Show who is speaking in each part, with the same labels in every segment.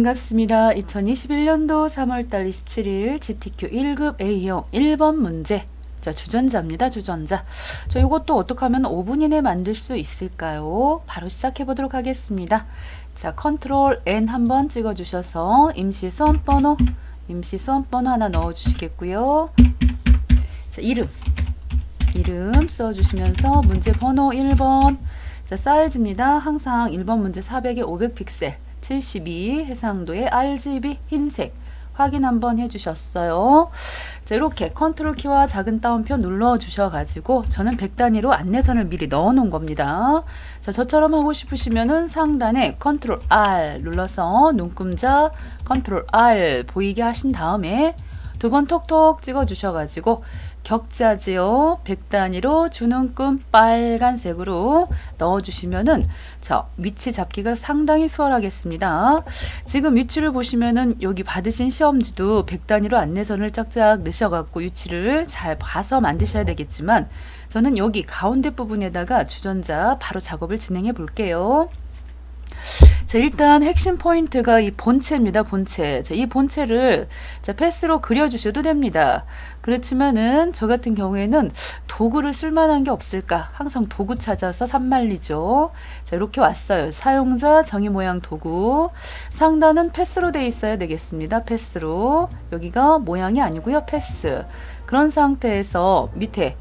Speaker 1: 반갑습니다. 2021년도 3월달 27일 GTQ 1급 A형 1번 문제. 자, 주전자입니다. 주전자. 저 이것도 어떻게 하면 5분 이내 만들 수 있을까요? 바로 시작해 보도록 하겠습니다. 자, 컨트롤 N 한번 찍어 주셔서 임시 수험 번호, 임시 수험 번호 하나 넣어 주시겠고요. 자, 이름. 이름 써 주시면서 문제 번호 1번. 자, 사이즈입니다. 항상 1번 문제 400에 500 픽셀. 72 해상도의 RGB 흰색 확인 한번 해주셨어요. 자, 이렇게 컨트롤 키와 작은 따옴표 눌러 주셔가지고 저는 100 단위로 안내선을 미리 넣어 놓은 겁니다. 자, 저처럼 하고 싶으시면은 상단에 컨트롤 R 눌러서 눈금자 컨트롤 R 보이게 하신 다음에 두 번 톡톡 찍어 주셔가지고 격자지요. 100단위로 주눈금 빨간색으로 넣어주시면은 자 위치 잡기가 상당히 수월하겠습니다. 지금 위치를 보시면은 여기 받으신 시험지도 100단위로 안내선을 짝짝 넣으셔갖고 위치를 잘 봐서 만드셔야 되겠지만 저는 여기 가운데 부분에다가 주전자 바로 작업을 진행해 볼게요. 자, 일단 핵심 포인트가 이 본체입니다. 본체. 자, 이 본체를 자, 패스로 그려주셔도 됩니다. 그렇지만은 저 같은 경우에는 도구를 쓸만한 게 없을까? 항상 도구 찾아서 산말리죠. 자, 이렇게 왔어요. 사용자 정의 모양 도구. 상단은 패스로 돼 있어야 되겠습니다. 패스로. 여기가 모양이 아니고요. 패스. 그런 상태에서 밑에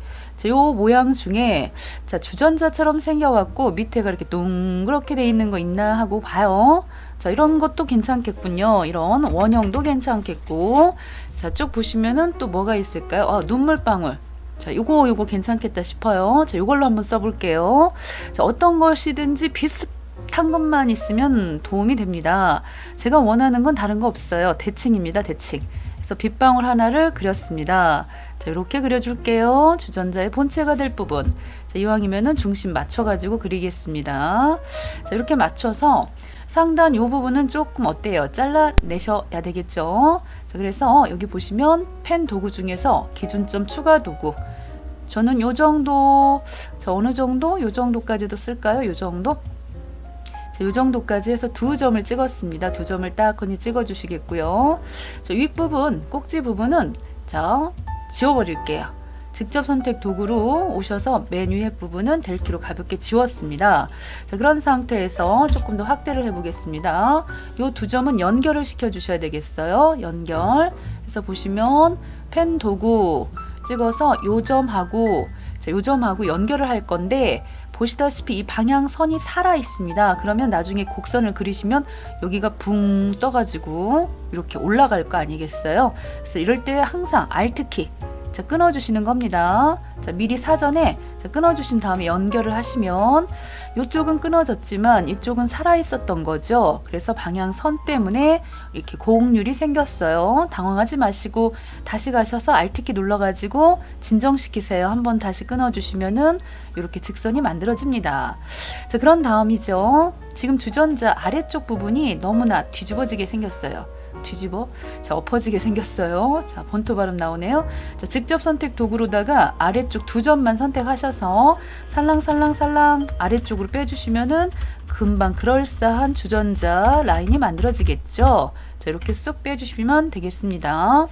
Speaker 1: 요 모양 중에 자 주전자처럼 생겨갖고 밑에가 이렇게 동그랗게 돼 있는 거 있나 하고 봐요. 자 이런 것도 괜찮겠군요. 이런 원형도 괜찮겠고 자 쭉 보시면은 또 뭐가 있을까요? 아 눈물방울. 자, 요거 요거 괜찮겠다 싶어요. 자, 요걸로 한번 써볼게요. 자, 어떤 것이든지 비슷한 것만 있으면 도움이 됩니다. 제가 원하는 건 다른 거 없어요. 대칭입니다. 대칭. 그래서 빗방울 하나를 그렸습니다. 자, 이렇게 그려줄게요. 주전자의 본체가 될 부분. 자, 이왕이면은 중심 맞춰가지고 그리겠습니다. 자, 이렇게 맞춰서 상단 이 부분은 조금 어때요? 잘라내셔야 되겠죠? 자, 그래서 여기 보시면 펜 도구 중에서 기준점 추가 도구. 저는 요 정도, 저 어느 정도? 요 정도까지도 쓸까요? 요 정도? 자, 요 정도까지 해서 두 점을 찍었습니다. 두 점을 딱하니 찍어 주시겠고요. 저 윗부분, 꼭지 부분은 자, 지워버릴게요. 직접 선택 도구로 오셔서 맨 위에 부분은 델키로 가볍게 지웠습니다. 자, 그런 상태에서 조금 더 확대를 해보겠습니다. 이 두 점은 연결을 시켜주셔야 되겠어요. 연결. 해서 보시면 펜 도구 찍어서 요 점하고 자, 요 점하고 연결을 할 건데 보시다시피 이 방향선이 살아 있습니다. 그러면 나중에 곡선을 그리시면 여기가 붕 떠가지고 이렇게 올라갈 거 아니겠어요? 그래서 이럴 때 항상 Alt키 자, 끊어주시는 겁니다. 자, 미리 사전에 자, 끊어주신 다음에 연결을 하시면 이쪽은 끊어졌지만 이쪽은 살아있었던 거죠. 그래서 방향선 때문에 이렇게 고응률이 생겼어요. 당황하지 마시고 다시 가셔서 Alt키 눌러가지고 진정시키세요. 한번 다시 끊어주시면은 이렇게 직선이 만들어집니다. 자, 그런 다음이죠. 지금 주전자 아래쪽 부분이 너무나 뒤집어지게 생겼어요. 뒤집어 자 엎어지게 생겼어요. 자 본토 발음 나오네요. 자 직접 선택 도구로다가 아래쪽 두 점만 선택하셔서 살랑살랑살랑 아래쪽으로 빼주시면은 금방 그럴싸한 주전자 라인이 만들어지겠죠. 자 이렇게 쏙 빼주시면 되겠습니다.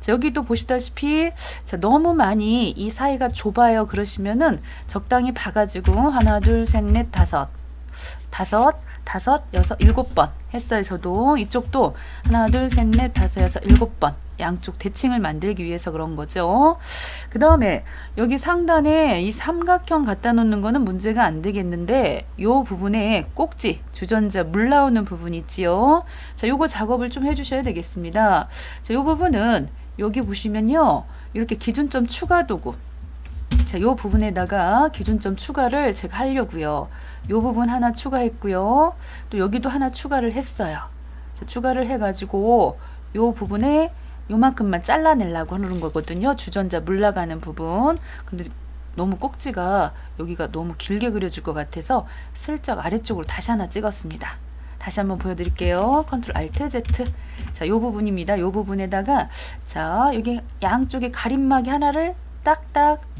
Speaker 1: 자, 여기도 보시다시피 자, 너무 많이 이 사이가 좁아요 그러시면은 적당히 봐가지고 하나 둘 셋 넷 다섯 다섯 다섯, 여섯, 일곱 번 저도 이쪽도 하나, 둘, 셋, 넷, 다섯, 여섯, 일곱 번 양쪽 대칭을 만들기 위해서 그런 거죠. 그 다음에 여기 상단에 이 삼각형 갖다 놓는 거는 문제가 안 되겠는데 요 부분에 꼭지 주전자 물 나오는 부분 있지요. 자, 요거 작업을 좀 해주셔야 되겠습니다. 자, 요 부분은 여기 보시면요. 이렇게 기준점 추가 도구 자, 요 부분에다가 기준점 추가를 제가 하려고요. 요 부분 하나 추가했고요. 또 여기도 하나 추가를 했어요. 자, 추가를 해가지고 요 부분에 요만큼만 잘라내려고 하는 거거든요. 주전자 물나가는 부분. 근데 너무 꼭지가 여기가 너무 길게 그려질 것 같아서 슬쩍 아래쪽으로 다시 하나 찍었습니다. 다시 한번 보여드릴게요. 컨트롤 알트 Z. 자, 요 부분입니다. 요 부분에다가 자 여기 양쪽에 가림막이 하나를 딱딱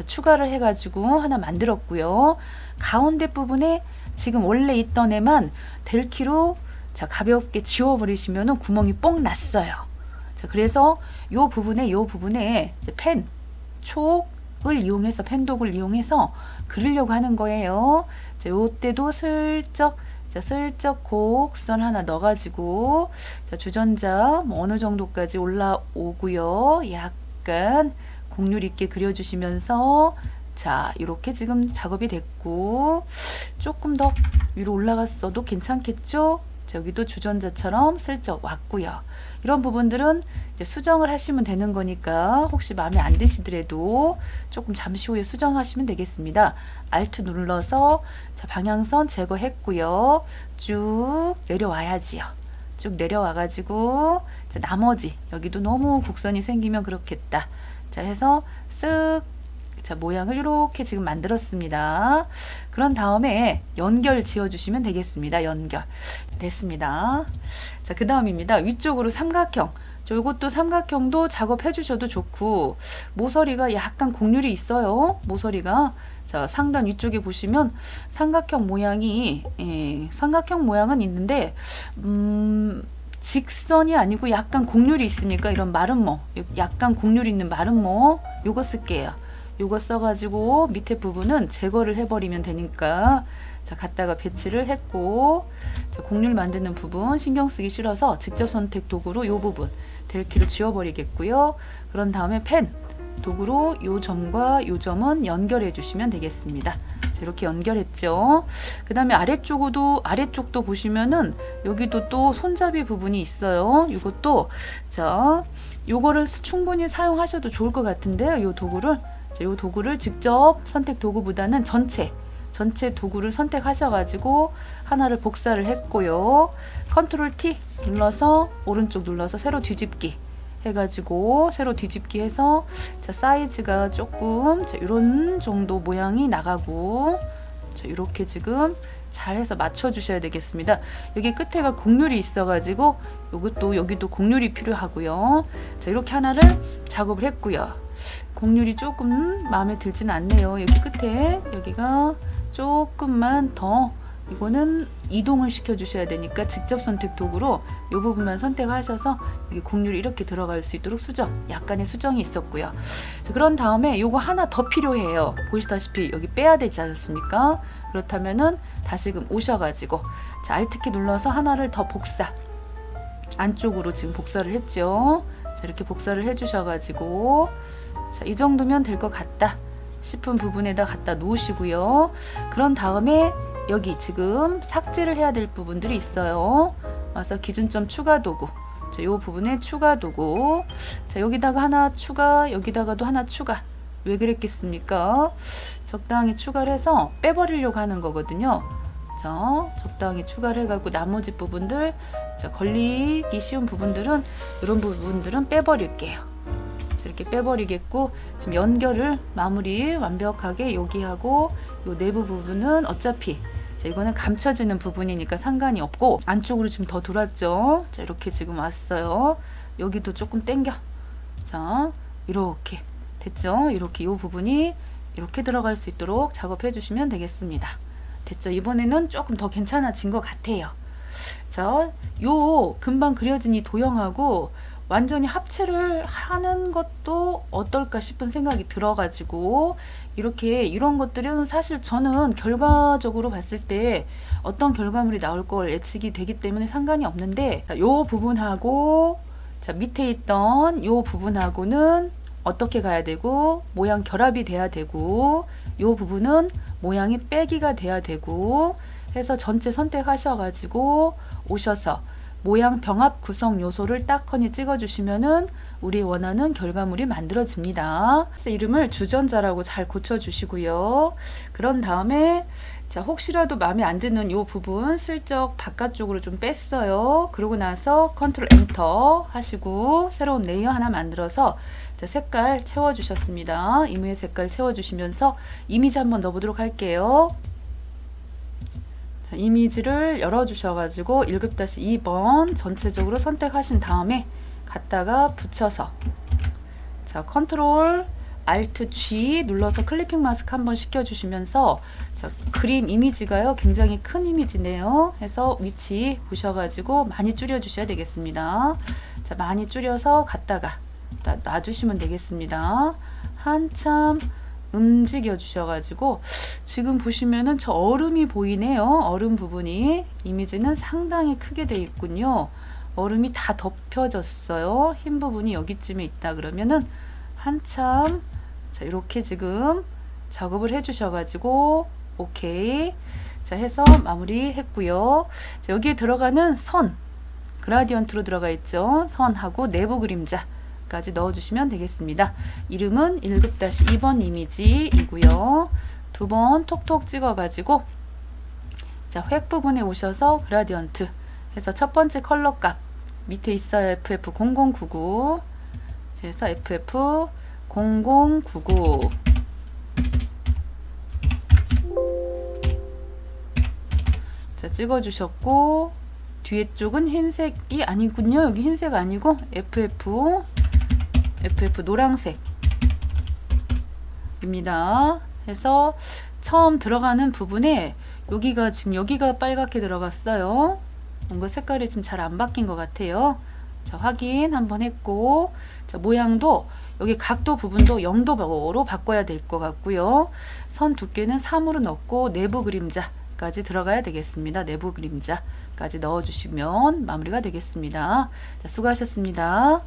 Speaker 1: 자, 추가를 해가지고 하나 만들었고요. 가운데 부분에 지금 원래 있던 애만 델키로 자, 가볍게 지워버리시면은 구멍이 뽕 났어요. 자, 그래서 요 부분에 요 부분에 펜, 촉을 이용해서 펜독을 이용해서 그리려고 하는 거예요. 자, 요때도 슬쩍 자, 슬쩍 곡선 하나 넣어가지고 자, 주전자 뭐 어느 정도까지 올라오고요. 약간 곡률 있게 그려주시면서 자, 이렇게 지금 작업이 됐고 조금 더 위로 올라갔어도 괜찮겠죠? 자, 여기도 주전자처럼 슬쩍 왔고요. 이런 부분들은 이제 수정을 하시면 되는 거니까 혹시 마음에 안 드시더라도 조금 잠시 후에 수정하시면 되겠습니다. Alt 눌러서 자, 방향선 제거했고요. 쭉 내려와야지요. 쭉 내려와 가지고 나머지 여기도 너무 곡선이 생기면 그렇겠다. 자, 해서 쓱 자, 모양을 이렇게 지금 만들었습니다. 그런 다음에 연결 지어주시면 되겠습니다. 연결. 됐습니다. 자, 그 다음입니다. 위쪽으로 삼각형. 저 이것도 삼각형도 작업해 주셔도 좋고, 모서리가 약간 곡률이 있어요. 모서리가. 자, 상단 위쪽에 보시면 삼각형 모양이, 예, 삼각형 모양은 있는데, 음, 직선이 아니고 약간 곡률이 있으니까 이런 마름모, 약간 곡률 있는 마름모, 요거 쓸게요. 요거 써가지고 밑에 부분은 제거를 해버리면 되니까. 자 갖다가 배치를 했고 자, 곡률 만드는 부분 신경 쓰기 싫어서 직접 선택 도구로 요 부분 델키를 지워버리겠고요. 그런 다음에 펜 도구로 요 점과 요 점은 연결해 주시면 되겠습니다. 자, 이렇게 연결했죠. 그 다음에 아래쪽도 아래쪽도 보시면은 여기도 또 손잡이 부분이 있어요. 이것도 자 요거를 충분히 사용하셔도 좋을 것 같은데요 요 도구를. 자, 이 도구를 직접 선택 도구보다는 전체 전체 도구를 선택하셔가지고 하나를 복사를 했고요. 컨트롤 T 눌러서 오른쪽 눌러서 세로 뒤집기 해가지고 세로 뒤집기 해서 자 사이즈가 조금 자, 이런 정도 모양이 나가고 자 이렇게 지금 잘 해서 맞춰 주셔야 되겠습니다. 여기 끝에가 곡률이 있어가지고 이것도 여기도 곡률이 필요하고요. 자 이렇게 하나를 작업을 했고요. 곡률이 조금 마음에 들지는 않네요. 여기 끝에 여기가 조금만 더 이거는 이동을 시켜 주셔야 되니까 직접 선택 도구로 이 부분만 선택하셔서 여기 곡률이 이렇게 들어갈 수 있도록 수정 약간의 수정이 있었고요. 자, 그런 다음에 요거 하나 더 필요해요. 보시다시피 여기 빼야 되지 않습니까? 그렇다면은 다시금 오셔가지고 자 Alt키 눌러서 하나를 더 복사. 안쪽으로 지금 복사를 했죠? 자 이렇게 복사를 해 주셔가지고 자, 이 정도면 될 것 같다 싶은 부분에다 갖다 놓으시고요. 그런 다음에 여기 지금 삭제를 해야 될 부분들이 있어요. 와서 기준점 추가 도구. 자, 요 부분에 추가 도구. 자, 여기다가 하나 추가, 여기다가도 하나 추가. 왜 그랬겠습니까? 적당히 추가를 해서 빼버리려고 하는 거거든요. 자, 적당히 추가를 해갖고 나머지 부분들, 자, 걸리기 쉬운 부분들은, 이런 부분들은 빼버릴게요. 이렇게 빼버리겠고 지금 연결을 마무리 완벽하게 여기하고 요 내부 부분은 어차피 자, 이거는 감춰지는 부분이니까 상관이 없고 안쪽으로 좀 더 돌았죠. 자 이렇게 지금 왔어요. 여기도 조금 당겨. 자 이렇게 됐죠. 이렇게 요 부분이 이렇게 들어갈 수 있도록 작업해 주시면 되겠습니다. 됐죠. 이번에는 조금 더 괜찮아진 것 같아요. 자, 요 금방 그려진 이 도형하고 완전히 합체를 하는 것도 어떨까 싶은 생각이 들어가지고 이렇게 이런 것들은 사실 저는 결과적으로 봤을 때 어떤 결과물이 나올 걸 예측이 되기 때문에 상관이 없는데 요 부분하고 자 밑에 있던 요 부분하고는 어떻게 가야 되고 모양 결합이 돼야 되고 요 부분은 모양이 빼기가 돼야 되고 해서 전체 선택하셔가지고 오셔서 모양 병합 구성 요소를 딱하니 찍어주시면은 우리 원하는 결과물이 만들어집니다. 이름을 주전자라고 잘 고쳐주시고요. 그런 다음에 자 혹시라도 마음에 안 드는 이 부분 슬쩍 바깥쪽으로 좀 뺐어요. 그러고 나서 컨트롤 엔터 하시고 새로운 레이어 하나 만들어서 자, 색깔 채워주셨습니다. 이무의 색깔 채워주시면서 이미지 한번 넣어보도록 할게요. 자, 이미지를 열어주셔가지고 1급-2번 전체적으로 선택하신 다음에 갖다가 붙여서 자 컨트롤 Alt G 눌러서 클리핑 마스크 한번 시켜주시면서 자, 그림 이미지가요 굉장히 큰 이미지네요. 해서 위치 보셔가지고 많이 줄여 주셔야 되겠습니다. 자 많이 줄여서 갔다가 놔- 놔주시면 되겠습니다. 한참 움직여 주셔가지고 지금 보시면은 저 얼음이 보이네요. 얼음 부분이 이미지는 상당히 크게 돼 있군요. 얼음이 다 덮여졌어요. 흰 부분이 여기쯤에 있다 그러면은 한참 자 이렇게 지금 작업을 해주셔가지고 오케이 자 해서 마무리 했고요. 자, 여기에 들어가는 선 그라디언트로 들어가 있죠. 선하고 내부 그림자 까지 넣어주시면 되겠습니다. 이름은 1급-2번 이미지이고요. 두 번 톡톡 찍어가지고 자, 획 부분에 오셔서 그라디언트 해서 첫 번째 컬러 값 밑에 있어요. FF0099 그래서 FF0099 자, 찍어주셨고 뒤에 쪽은 흰색이 아니군요. 여기 흰색 아니고 FF FF 노란색입니다. 해서 처음 들어가는 부분에 여기가 지금 여기가 빨갛게 들어갔어요. 뭔가 색깔이 지금 잘 안 바뀐 것 같아요. 자, 확인 한번 했고, 자, 모양도 여기 각도 부분도 0도로 바꿔야 될 것 같고요. 선 두께는 3으로 넣고 내부 그림자까지 들어가야 되겠습니다. 내부 그림자까지 넣어주시면 마무리가 되겠습니다. 자, 수고하셨습니다.